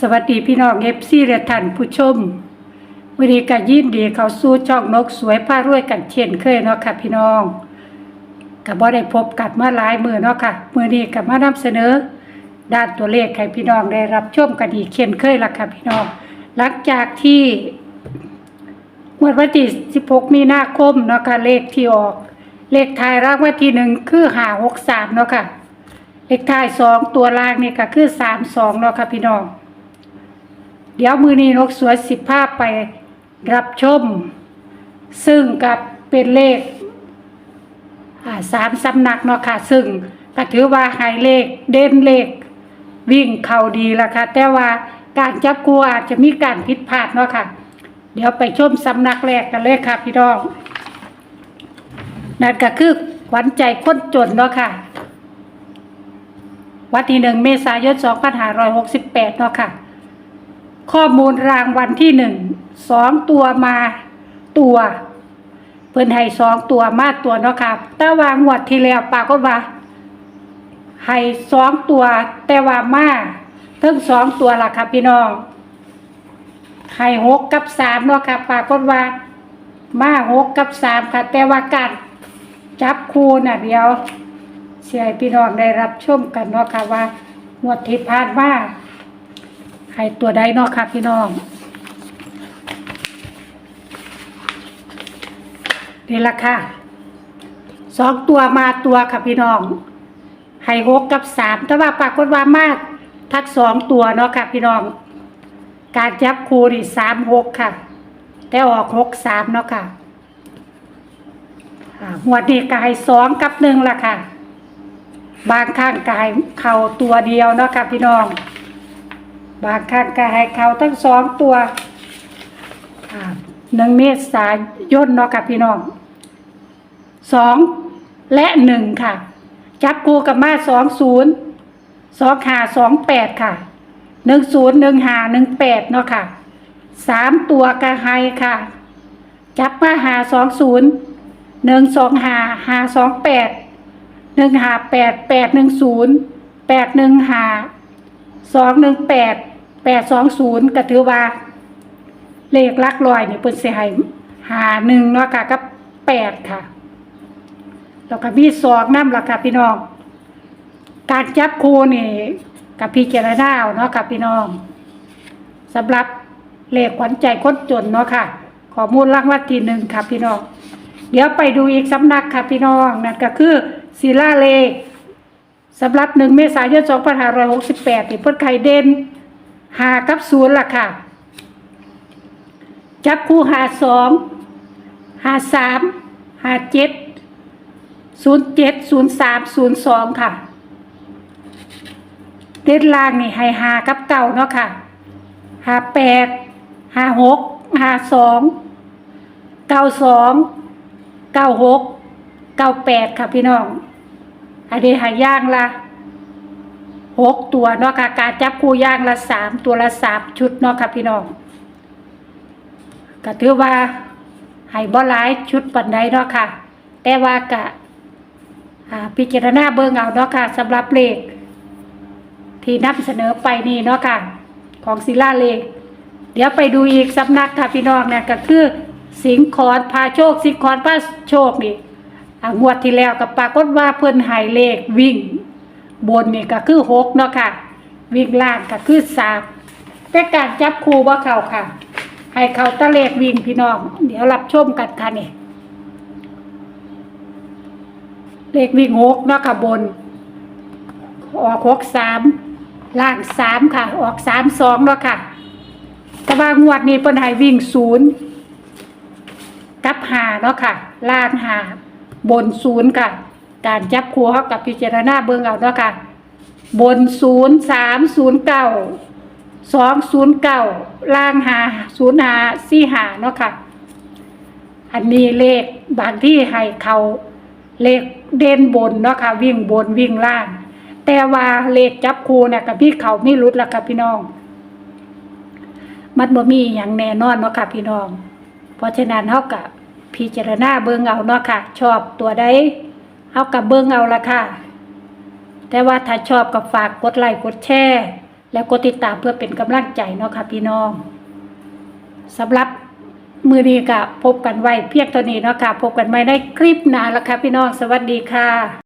สวัสดีพี่น้องเอฟซีและท่านผู้ชมวันนี้ก็ยินดีเขาสู้ช่องนกสวยผ้ารวยกันเช่นเคยเนาะค่ะพี่น้องก็บ่ได้พบกันมาหลายมือเนาะค่ะมือนี้ก็มานำเสนอ ด้านตัวเลขให้พี่น้องได้รับชมกันอีกเช่นเคยละค่ะพี่น้อง หลังจากที่งวดวันที่16 มีนาคมเนาะค่ะเลขที่ออก เลขท้ายรางวัลที่หนึ่งคือ563เนาะค่ะเลขท้ายสองตัวล่างนี่ก็คือ32เนาะค่ะพี่น้อง เดี๋ยวมือนี้นกสวยสิบภาพไปรับชม ซึ่งกับเป็นเลขสามสำนักเนาะค่ะ ซึ่งก็ถือว่าไฮเลขเด่นเลข วิ่งเข่าดีละค่ะ แต่ว่าการจับกูอาจจะมีการผิดพลาดเนาะค่ะ เดี๋ยวไปชมสำนักแรกกันเลยค่ะพี่น้องนั่นก็คือขวัญใจคนจนเนาะค่ะ วันที่หนึ่งเมษายน2568เนาะค่ะ ข้อมูลรางวัลที่หนึ่งสองตัวมาตัว เพิ่นให้สองตัวมาตัวเนาะค่ะแต่ว่างวดที่แล้วปากฏว่าให้สองตัว แต่ว่ามาทั้งสองตัวล่ะค่ะพี่น้องให้หกกับสามเนาะค่ะปากฏว่า มาหกกับสามค่ะ แต่ว่าการจับคู่น่ะเดียวเสียพี่น้องได้รับชมกันเนาะค่ะว่างวดที่ผ่านมา ไข่ตัวใดเนาะค่ะพี่น้องนี่ละค่ะสองตัวมาตัวค่ะพี่น้องไข่หกกับสามแต่ว่าปรากฏว่ามากทักสองตัวเนาะค่ะพี่น้อง การจับคูนี่สามหกค่ะ แต่ออกหกสามเนาะค่ะหัวดีกายสองกับหนึ่งละค่ะ บางข้างกายเข่าตัวเดียวเนาะค่ะพี่น้อง บางครั้งก็ให้เขาทั้งสองตัวหนึ่งเมษายนเนาะค่ะพี่น้องสองและหนึ่งค่ะ จับกูกับมาสองศูนย์สองหาสองแปดค่ะหนึ่งศูนย์หนึ่งหาหนึ่งแปดเนาะค่ะสามตัวกระไฮค่ะ จับมาหาสองศูนย์หนึ่งสองหาหาสองแปดหนึ่งหาแปดแปดหนึ่งศูนย์แปดหนึ่งหาสองหนึ่งแปด แปดสองศูนย์ก็ถือว่า เลขลักลอยนี่เพิ่นสิให้หาหนึ่งเนาะค่ะกับแปดค่ะแล้วก็มีสองน้ำละค่ะพี่น้อง การจับคู่นี่กับพี่เจรณาเอาเนาะค่ะพี่น้องสำหรับเลขขวัญใจคนจนเนาะค่ะข้อมูลรางวัลที่หนึ่งค่ะพี่น้อง เดี๋ยวไปดูอีกสำนักค่ะพี่น้องนั่นก็คือศิลาเลขสำหรับหนึ่งเมษายนสองพันห้าร้อยหกสิบแปดนี่เพิ่นไข่เด่น หากับศูนย์ล่ะค่ะ จับคู่หาสองหาสามหาเจ็ดศูนย์เจ็ดศูนย์สามศูนย์สองค่ะเด่นล่างนี่ให้หากับเก่าเนาะค่ะหาแปดหาหกหาสองเก้าสองเก้าหกเก้าแปดค่ะพี่น้องอันนี้หาย่างละ หกตัวเนาะค่ะการจับคู่ย่างละสามตัวละสามชุดเนาะค่ะพี่น้องก็ถือว่าให้บ่หลายชุดปันใดเนาะค่ะ แต่ว่ากะพิจารณาเบิ่งเอาเนาะค่ะสำหรับเลข ที่นำเสนอไปนี่เนาะค่ะ ของศิลาเลข เดี๋ยวไปดูอีกสำนักค่ะพี่น้องเนี่ยก็คือสิงห์ขอนพาโชค สิงห์ขอนพาโชคนี่อ่างวดที่แล้วกับปรากฏว่าเพิ่อนหายเลขวิ่ง บนนี่ก็คือหกเนาะค่ะ วิ่งล่างก็คือสามแต่การจับคู่ว่าเขาค่ะ ให้เขาตะเลขวิ่งพี่น้อง เดี๋ยวรับชมกันค่ะนี่เลขวิ่งหกเนาะค่ะบน ออกหกสามล่างสามค่ะ ออกสามสองเนาะค่ะแต่ว่างวดนี้เพิ่นให้วิ่งศูนย์กับหาเนาะค่ะ ล่างหาบนศูนย์ค่ะ การจับคู่เขากับพิจารณาเบิ่งเอาเนาะค่ะ บนศูนย์สามศูนย์เก้าสองศูนย์เก้าล่างหาศูนย์หาสี่หาเนาะค่ะ อันนี้เลขบางที่ให้เขาเลขเด่นบนเนาะค่ะ วิ่งบนวิ่งล่าง แต่ว่าเลขจับคู่เนี่ยกับพี่เขาไม่รุดละค่ะพี่น้อง มันบ่มีอย่างแน่นอนเนาะค่ะพี่น้อง เพราะฉะนั้นเฮากับพิจารณาเบิ่งเอาเนาะค่ะ ชอบตัวใด เอากับเบิ้งเอาละค่ะ แต่ว่าถ้าชอบก็ฝากกดไลค์กดแชร์แล้วกดติดตามเพื่อเป็นกำลังใจเนาะค่ะพี่น้องสำหรับมือนี้ก็พบกันไว้เพียงเท่านี้เนาะค่ะ พบกันใหม่ในคลิปหน้าละค่ะพี่น้องสวัสดีค่ะ